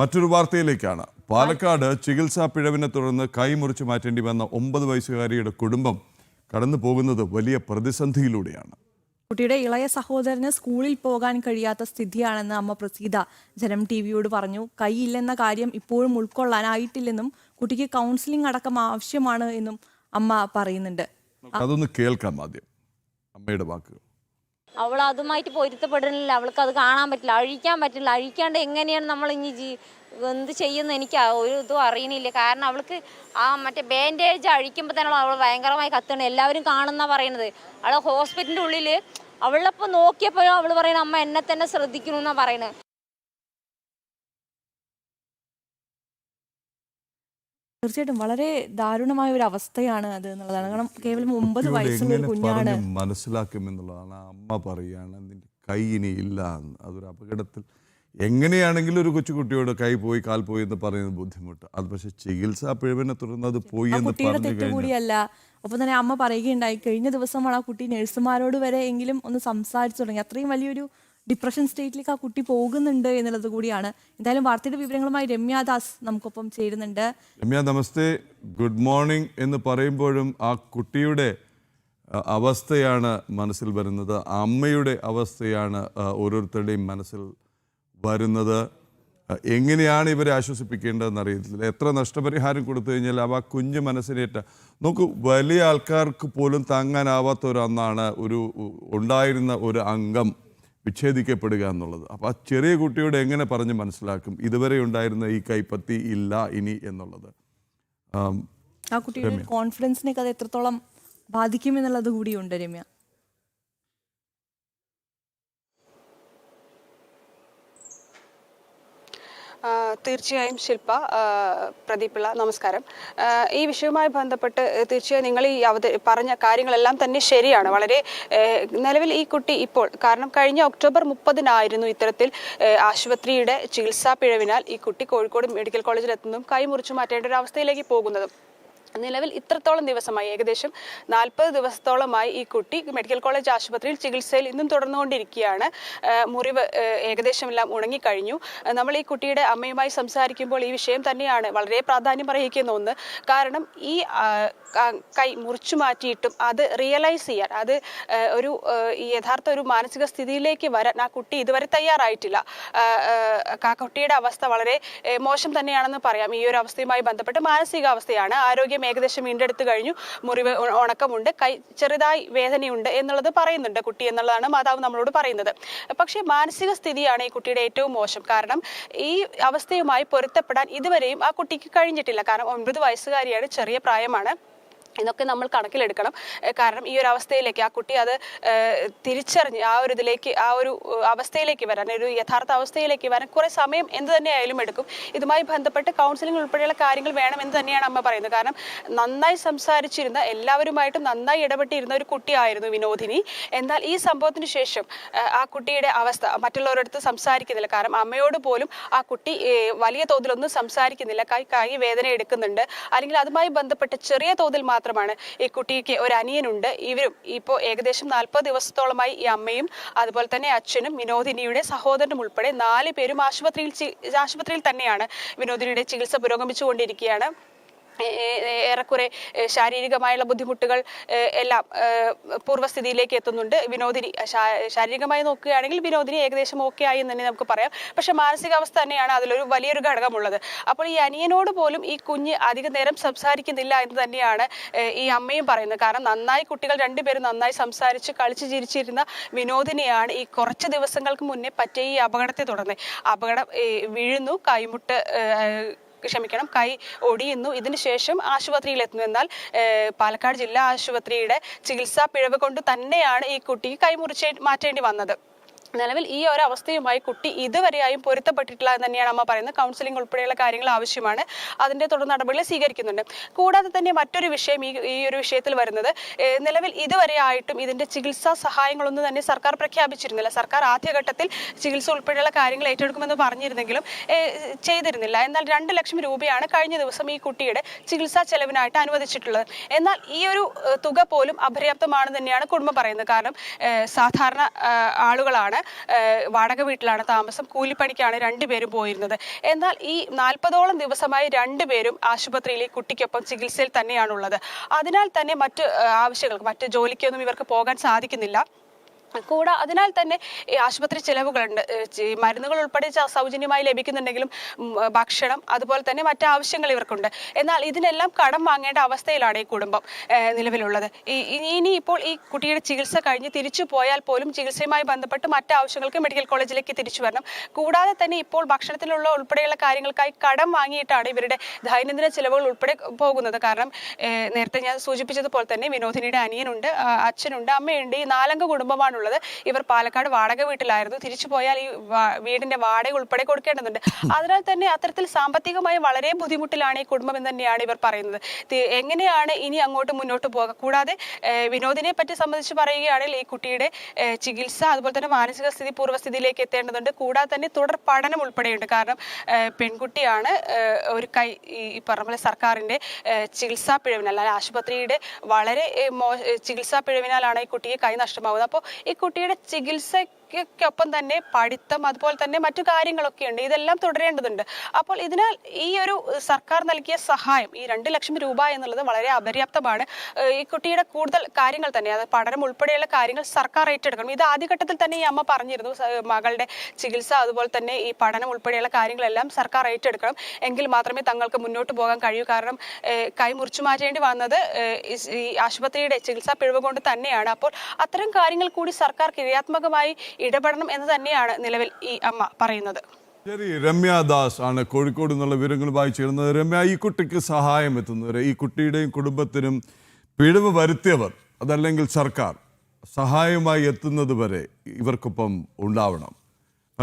മറ്റൊരു വാർത്തയിലേക്കാണ്. പാലക്കാട് ചികിത്സാ പിഴവിനെ തുടർന്ന് കൈമുറിച്ച് മാറ്റേണ്ടി വന്ന ഒമ്പത് വയസ്സുകാരിയുടെ കുടുംബം കടന്നു പോകുന്നത് വലിയ പ്രതിസന്ധിയിലൂടെയാണ്. കുട്ടിയുടെ ഇളയ സഹോദരന് സ്കൂളിൽ പോകാൻ കഴിയാത്ത സ്ഥിതിയാണെന്ന് അമ്മ പ്രസീത ജനം ടി വിയോട് പറഞ്ഞു. കൈയില്ലെന്ന കാര്യം ഇപ്പോഴും ഉൾക്കൊള്ളാനായിട്ടില്ലെന്നും കുട്ടിക്ക് കൗൺസിലിംഗ് അടക്കം ആവശ്യമാണ് എന്നും അമ്മ പറയുന്നുണ്ട്. അതൊന്ന് കേൾക്കാം ആദ്യം. അമ്മയുടെ വാക്കുകൾ. അവൾ അതുമായിട്ട് പൊരുത്തപ്പെടുന്നില്ല അവൾക്ക് അത് കാണാൻ പറ്റില്ല അഴിക്കാൻ പറ്റില്ല. അഴിക്കാണ്ട് എങ്ങനെയാണ് നമ്മൾ ഇനി ജീ എന്ത് ചെയ്യുന്ന എനിക്ക് ഒരു ഇതും അറിയണില്ല. കാരണം അവൾക്ക് ആ മറ്റേ ബാൻഡേജ് അഴിക്കുമ്പോൾ തന്നെ അവൾ ഭയങ്കരമായി കത്തണം. എല്ലാവരും കാണുന്ന പറയണത്. അവളെ ഹോസ്പിറ്റലിന്റെ ഉള്ളിൽ അവളിപ്പോൾ നോക്കിയപ്പോഴും അവൾ പറയുന്നത് അമ്മ എന്നെ തന്നെ ശ്രദ്ധിക്കണു എന്നാണ് തീർച്ചയായിട്ടും വളരെ ദാരുണമായ ഒരു അവസ്ഥയാണ് അത് എന്നുള്ളതാണ്. കാരണം കേവലം ഒമ്പത് വയസ്സുള്ള ഒരു കുഞ്ഞാണ് മനസ്സിലാക്കുമെന്നുള്ളതാണ് അമ്മ പറയുകയാണ് നിന്റെ കൈ ഇനി ഇല്ല എന്ന്. അതൊരു അപകടത്തിൽ എങ്ങനെയാണെങ്കിലും ഒരു കൊച്ചുകുട്ടിയോട് കൈ പോയി കാൽ പോയി എന്ന് പറയുന്നത് ബുദ്ധിമുട്ട്. അത് പക്ഷെ ചികിത്സാ പിഴവിനെ തുടർന്ന് അത് പോയി എന്ന് പറഞ്ഞു കൂടിയല്ല. ഒപ്പം തന്നെ അമ്മ പറയുകയുണ്ടായി കഴിഞ്ഞ ദിവസമാണ് ആ കുട്ടി നഴ്സുമാരോട് വരെ എങ്കിലും ഒന്ന് സംസാരിച്ചു തുടങ്ങി. അത്രയും വലിയൊരു ഡിപ്രഷൻ സ്റ്റേറ്റിലേക്ക് ആ കുട്ടി പോകുന്നുണ്ട് എന്നുള്ളത് കൂടിയാണ്. എന്തായാലും വാർത്തയുടെ വിവരങ്ങളുമായി രമ്യാദാസ് നമുക്കൊപ്പം ചേരുന്നുണ്ട്. രമ്യ നമസ്തേ. ഗുഡ് മോർണിംഗ് എന്ന് പറയുമ്പോഴും ആ കുട്ടിയുടെ അവസ്ഥയാണ് മനസ്സിൽ വരുന്നത്. അമ്മയുടെ അവസ്ഥയാണ് ഓരോരുത്തരുടെയും മനസ്സിൽ വരുന്നത്. എങ്ങനെയാണ് ഇവരെ ആശ്വസിപ്പിക്കേണ്ടതെന്ന് അറിയത്തില്ല. എത്ര നഷ്ടപരിഹാരം കൊടുത്തു കഴിഞ്ഞാൽ അവ കുഞ്ഞു മനസ്സിനേറ്റ നോക്കൂ വലിയ ആൾക്കാർക്ക് പോലും താങ്ങാനാവാത്ത ഒരു അന്നാണ് ഒരു ഉണ്ടായിരുന്ന ഒരു അംഗം. വിച്ഛേദിക്കപ്പെടുക എന്നുള്ളത്. അപ്പോൾ ആ ചെറിയ കുട്ടിയോട് എങ്ങനെ പറഞ്ഞ് മനസ്സിലാക്കും? ഇതുവരെ ഉണ്ടായിരുന്ന ഈ കൈപ്പത്തി ഇല്ല ഇനി എന്നുള്ളത്. ആ കുട്ടിയുടെ കോൺഫിഡൻസിനെ അത് എത്രത്തോളം ബാധിക്കും എന്നുള്ളത് കൂടിയുണ്ട് രമ്യ. തീർച്ചയായും ശില്പ പ്രദീപിള്ള നമസ്കാരം. ഈ വിഷയവുമായി ബന്ധപ്പെട്ട് തീർച്ചയായും നിങ്ങൾ ഈ അവത പറഞ്ഞ കാര്യങ്ങളെല്ലാം തന്നെ ശരിയാണ്. വളരെ നിലവിൽ ഈ കുട്ടി ഇപ്പോൾ കാരണം കഴിഞ്ഞ ഒക്ടോബർ മുപ്പതിനായിരുന്നു ഇത്തരത്തിൽ ആശുപത്രിയുടെ ചികിത്സാ പിഴവിനാൽ ഈ കുട്ടി കോഴിക്കോട് മെഡിക്കൽ കോളേജിൽ എത്തുന്നതും കൈമുറിച്ചു മാറ്റേണ്ട ഒരു അവസ്ഥയിലേക്ക് പോകുന്നതും. നിലവിൽ ഇത്രത്തോളം ദിവസമായി ഏകദേശം നാൽപ്പത് ദിവസത്തോളമായി ഈ കുട്ടി മെഡിക്കൽ കോളേജ് ആശുപത്രിയിൽ ചികിത്സയിൽ ഇന്നും തുടർന്നുകൊണ്ടിരിക്കുകയാണ്. മുറിവ് ഏകദേശം എല്ലാം ഉണങ്ങിക്കഴിഞ്ഞു. നമ്മൾ ഈ കുട്ടിയുടെ അമ്മയുമായി സംസാരിക്കുമ്പോൾ ഈ വിഷയം തന്നെയാണ് വളരെ പ്രാധാന്യം അർഹിക്കുന്ന ഒന്ന്. കാരണം ഈ കൈ മുറിച്ചു മാറ്റിയിട്ടും അത് റിയലൈസ് ചെയ്യാൻ അത് ഒരു യഥാർത്ഥ ഒരു മാനസിക സ്ഥിതിയിലേക്ക് വരാൻ ആ കുട്ടി ഇതുവരെ തയ്യാറായിട്ടില്ല. ആ, കുട്ടിയുടെ അവസ്ഥ വളരെ മോശം തന്നെയാണെന്ന് പറയാം. ഈ ഒരു അവസ്ഥയുമായി ബന്ധപ്പെട്ട് മാനസികാവസ്ഥയാണ് ആരോഗ്യം ഏകദേശം വീണ്ടെടുത്തു കഴിഞ്ഞു. മുറിവ് ഉണക്കമുണ്ട്. കൈ ചെറുതായി വേദനയുണ്ട് എന്നുള്ളത് പറയുന്നുണ്ട് കുട്ടി എന്നുള്ളതാണ് മാതാവ് നമ്മളോട് പറയുന്നത്. പക്ഷേ മാനസിക സ്ഥിതിയാണ് ഈ കുട്ടിയുടെ ഏറ്റവും മോശം. കാരണം ഈ അവസ്ഥയുമായി പൊരുത്തപ്പെടാൻ ഇതുവരെയും ആ കുട്ടിക്ക് കഴിഞ്ഞിട്ടില്ല. കാരണം ഒൻപത് വയസ്സുകാരിയാണ് ചെറിയ പ്രായമാണ്. ഇതൊക്കെ നമ്മൾ കണക്കിലെടുക്കണം. കാരണം ഈ ഒരു അവസ്ഥയിലേക്ക് ആ കുട്ടി അത് തിരിച്ചറിഞ്ഞ് ആ ഒരു ഇതിലേക്ക് ആ ഒരു അവസ്ഥയിലേക്ക് വരാൻ ഒരു യഥാർത്ഥ അവസ്ഥയിലേക്ക് വരാൻ കുറേ സമയം എന്ത് തന്നെയായാലും എടുക്കും. ഇതുമായി ബന്ധപ്പെട്ട് കൗൺസിലിംഗ് ഉൾപ്പെടെയുള്ള കാര്യങ്ങൾ വേണം എന്ന് തന്നെയാണ് അമ്മ പറയുന്നത്. കാരണം നന്നായി സംസാരിച്ചിരുന്ന എല്ലാവരുമായിട്ടും നന്നായി ഇടപെട്ടിരുന്ന ഒരു കുട്ടിയായിരുന്നു വിനോദിനി. എന്നാൽ ഈ സംഭവത്തിന് ശേഷം ആ കുട്ടിയുടെ അവസ്ഥ മറ്റുള്ളവരടുത്ത് സംസാരിക്കുന്നില്ല. കാരണം അമ്മയോട് പോലും ആ കുട്ടി വലിയ തോതിലൊന്നും സംസാരിക്കുന്നില്ല. കൈ കൈ വേദന എടുക്കുന്നുണ്ട്. അല്ലെങ്കിൽ അതുമായി ബന്ധപ്പെട്ട് ചെറിയ തോതിൽ മാത്രമാണ് ഈ കുട്ടിക്ക് ഒരു അനിയനുണ്ട്. ഇവരും ഇപ്പോൾ ഏകദേശം നാൽപ്പത് ദിവസത്തോളമായി ഈ അമ്മയും അതുപോലെ തന്നെ അച്ഛനും വിനോദിനിയുടെ സഹോദരനും ഉൾപ്പെടെ നാല് പേരും ആശുപത്രിയിൽ ആശുപത്രിയിൽ തന്നെയാണ് വിനോദിനിയുടെ ചികിത്സ പുരോഗമിച്ചുകൊണ്ടിരിക്കുകയാണ്. ഏറെക്കുറെ ശാരീരികമായുള്ള ബുദ്ധിമുട്ടുകൾ എല്ലാം പൂർവസ്ഥിതിയിലേക്ക് എത്തുന്നുണ്ട്. വിനോദിനി ശാരീരികമായി നോക്കുകയാണെങ്കിൽ വിനോദിനി ഏകദേശം ഓക്കെ ആയി എന്ന് തന്നെ നമുക്ക് പറയാം. പക്ഷെ മാനസികാവസ്ഥ തന്നെയാണ് അതിലൊരു വലിയൊരു ഘടകമുള്ളത്. അപ്പോൾ ഈ അനിയനോട് പോലും ഈ കുഞ്ഞ് അധിക നേരം സംസാരിക്കുന്നില്ല എന്ന് തന്നെയാണ് ഈ അമ്മയും പറയുന്നത്. കാരണം നന്നായി കുട്ടികൾ രണ്ടുപേരും നന്നായി സംസാരിച്ച് കളിച്ച് ചിരിച്ചിരുന്ന വിനോദിനിയാണ് ഈ കുറച്ച് ദിവസങ്ങൾക്ക് മുന്നേ പറ്റിയ ഈ അപകടത്തെ തുടർന്ന്. അപകടം വീഴുന്നു കൈമുട്ട് ക്ഷമിക്കണം. കൈ ഒടിയുന്നു. ഇതിനുശേഷം ആശുപത്രിയിൽ എത്തുന്നു. എന്നാൽ പാലക്കാട് ജില്ലാ ആശുപത്രിയുടെ ചികിത്സാ പിഴവ് കൊണ്ട് തന്നെയാണ് ഈ കുട്ടിക്ക് കൈമുറിച്ച് മാറ്റേണ്ടി വന്നത്. നിലവിൽ ഈ ഒരു അവസ്ഥയുമായി കുട്ടി ഇതുവരെയായും പൊരുത്തപ്പെട്ടിട്ടില്ല എന്ന് തന്നെയാണ് അമ്മ പറയുന്നത്. കൗൺസിലിംഗ് ഉൾപ്പെടെയുള്ള കാര്യങ്ങൾ ആവശ്യമാണ്. അതിന്റെ തുടർ നടപടികൾ സ്വീകരിക്കുന്നുണ്ട്. കൂടാതെ തന്നെ മറ്റൊരു വിഷയം ഈ ഈ ഒരു വിഷയത്തിൽ വരുന്നത് നിലവിൽ ഇതുവരെയായിട്ടും ഇതിന്റെ ചികിത്സാ സഹായങ്ങളൊന്നും തന്നെ സർക്കാർ പ്രഖ്യാപിച്ചിരുന്നില്ല. സർക്കാർ ആദ്യഘട്ടത്തിൽ ചികിത്സ ഉൾപ്പെടെയുള്ള കാര്യങ്ങൾ ഏറ്റെടുക്കുമെന്ന് പറഞ്ഞിരുന്നെങ്കിലും ചെയ്തിരുന്നില്ല. എന്നാൽ രണ്ട് ലക്ഷം രൂപയാണ് കഴിഞ്ഞ ദിവസം ഈ കുട്ടിയുടെ ചികിത്സാ ചെലവിനായിട്ട് അനുവദിച്ചിട്ടുള്ളത്. എന്നാൽ ഈ ഒരു തുക പോലും അപര്യാപ്തമാണെന്ന് തന്നെയാണ് കുടുംബം പറയുന്നത്. കാരണം സാധാരണ ആളുകളാണ് വാടക വീട്ടിലാണ് താമസം. കൂലിപ്പണിക്കാണ് രണ്ടുപേരും പോയിരുന്നത്. എന്നാൽ ഈ നാൽപ്പതോളം ദിവസമായി രണ്ടുപേരും ആശുപത്രിയിൽ കുട്ടിക്കൊപ്പം ചികിത്സയിൽ തന്നെയാണുള്ളത്. അതിനാൽ തന്നെ മറ്റ് ആവശ്യങ്ങൾക്ക് മറ്റ് ജോലിക്കൊന്നും ഇവർക്ക് പോകാൻ സാധിക്കുന്നില്ല. കൂടാ അതിനാൽ തന്നെ ഈ ആശുപത്രി ചിലവുകളുണ്ട്. ഈ മരുന്നുകൾ ഉൾപ്പെടെ സൗജന്യമായി ലഭിക്കുന്നുണ്ടെങ്കിലും ഭക്ഷണം അതുപോലെ തന്നെ മറ്റ് ആവശ്യങ്ങൾ ഇവർക്കുണ്ട്. എന്നാൽ ഇതിനെല്ലാം കടം വാങ്ങേണ്ട അവസ്ഥയിലാണ് ഈ കുടുംബം നിലവിലുള്ളത്. ഇനി- ഇപ്പോൾ ഈ കുട്ടിയുടെ ചികിത്സ കഴിഞ്ഞ് തിരിച്ചു പോയാൽ പോലും ചികിത്സയുമായി ബന്ധപ്പെട്ട് മറ്റ് ആവശ്യങ്ങൾക്ക് മെഡിക്കൽ കോളേജിലേക്ക് തിരിച്ചു വരണം. കൂടാതെ തന്നെ ഇപ്പോൾ ഭക്ഷണത്തിലുള്ള ഉൾപ്പെടെയുള്ള കാര്യങ്ങൾക്കായി കടം വാങ്ങിയിട്ടാണ് ഇവരുടെ ദൈനംദിന ചിലവുകൾ ഉൾപ്പെടെ പോകുന്നത്. കാരണം നേരത്തെ ഞാൻ സൂചിപ്പിച്ചതുപോലെ തന്നെ വിനോദിനിയുടെ അനിയനുണ്ട് അച്ഛനുണ്ട് അമ്മയുണ്ട് ഈ നാലംഗ കുടുംബമാണുള്ളത് ഇവർ പാലക്കാട് വാടക വീട്ടിലായിരുന്നു. തിരിച്ചു പോയാൽ ഈ വീടിന്റെ വാടക ഉൾപ്പെടെ കൊടുക്കേണ്ടതുണ്ട്. അതിനാൽ തന്നെ അത്തരത്തിൽ സാമ്പത്തികമായി വളരെ ബുദ്ധിമുട്ടിലാണ് ഈ കുടുംബം എന്ന് തന്നെയാണ് ഇവർ പറയുന്നത്. എങ്ങനെയാണ് ഇനി അങ്ങോട്ട് മുന്നോട്ട് പോകുക കൂടാതെ വിനോദിനെ പറ്റി സംബന്ധിച്ച് പറയുകയാണെങ്കിൽ ഈ കുട്ടിയുടെ ചികിത്സ അതുപോലെ തന്നെ മാനസിക സ്ഥിതി പൂർവസ്ഥിതിയിലേക്ക് എത്തേണ്ടതുണ്ട്. കൂടാതെ തന്നെ തുടർ പഠനം ഉൾപ്പെടെയുണ്ട്. കാരണം പെൺകുട്ടിയാണ് ഒരു കൈ ഈ പറഞ്ഞ സർക്കാരിന്റെ ചികിത്സാ പിഴവിനാൽ അല്ലെങ്കിൽ ആശുപത്രിയുടെ വളരെ ചികിത്സാ പിഴവിനാലാണ് ഈ കുട്ടിയെ കൈ നഷ്ടമാവുന്നത്. അപ്പോൾ ഈ കുട്ടിയുടെ ചികിത്സയ്ക്കൊപ്പം തന്നെ പഠിത്തം അതുപോലെ തന്നെ മറ്റു കാര്യങ്ങളൊക്കെ ഉണ്ട്. ഇതെല്ലാം തുടരേണ്ടതുണ്ട്. അപ്പോൾ ഇതിനാൽ ഈ ഒരു സർക്കാർ നൽകിയ സഹായം ഈ രണ്ട് ലക്ഷം രൂപ എന്നുള്ളത് വളരെ അപര്യാപ്തമാണ്. ഈ കുട്ടിയുടെ കൂടുതൽ കാര്യങ്ങൾ തന്നെ അത് പഠനം ഉൾപ്പെടെയുള്ള കാര്യങ്ങൾ സർക്കാർ ഏറ്റെടുക്കണം. ഇത് ആദ്യഘട്ടത്തിൽ തന്നെ ഈ അമ്മ പറഞ്ഞിരുന്നു മകളുടെ ചികിത്സ അതുപോലെ തന്നെ ഈ പഠനം ഉൾപ്പെടെയുള്ള കാര്യങ്ങളെല്ലാം സർക്കാർ ഏറ്റെടുക്കണം. എങ്കിൽ മാത്രമേ തങ്ങൾക്ക് മുന്നോട്ട് പോകാൻ കഴിയൂ. കാരണം കൈ മുറിച്ചു മാറ്റേണ്ടി വന്നത് ഈ ആശുപത്രിയുടെ ചികിത്സാ പിഴവ് കൊണ്ട് തന്നെയാണ്. അപ്പോൾ അത്തരം കാര്യങ്ങൾ കൂടി സർക്കാർ ക്രിയാത്മകമായി ഇടപെടണം എന്ന് തന്നെയാണ് നിലവിൽ ഈ അമ്മ പറയുന്നത്. ശരി രമ്യ ദാസ് ആണ് കോഴിക്കോട് നിന്നുള്ള വിവരങ്ങളുമായി ചേരുന്നത്. രമ്യ ഈ കുട്ടിക്ക് സഹായം എത്തുന്നവരെ ഈ കുട്ടിയുടെയും കുടുംബത്തിനും പിഴവ് വരുത്തിയവർ അതല്ലെങ്കിൽ സർക്കാർ സഹായമായി എത്തുന്നത് വരെ ഇവർക്കൊപ്പം ഉണ്ടാവണം.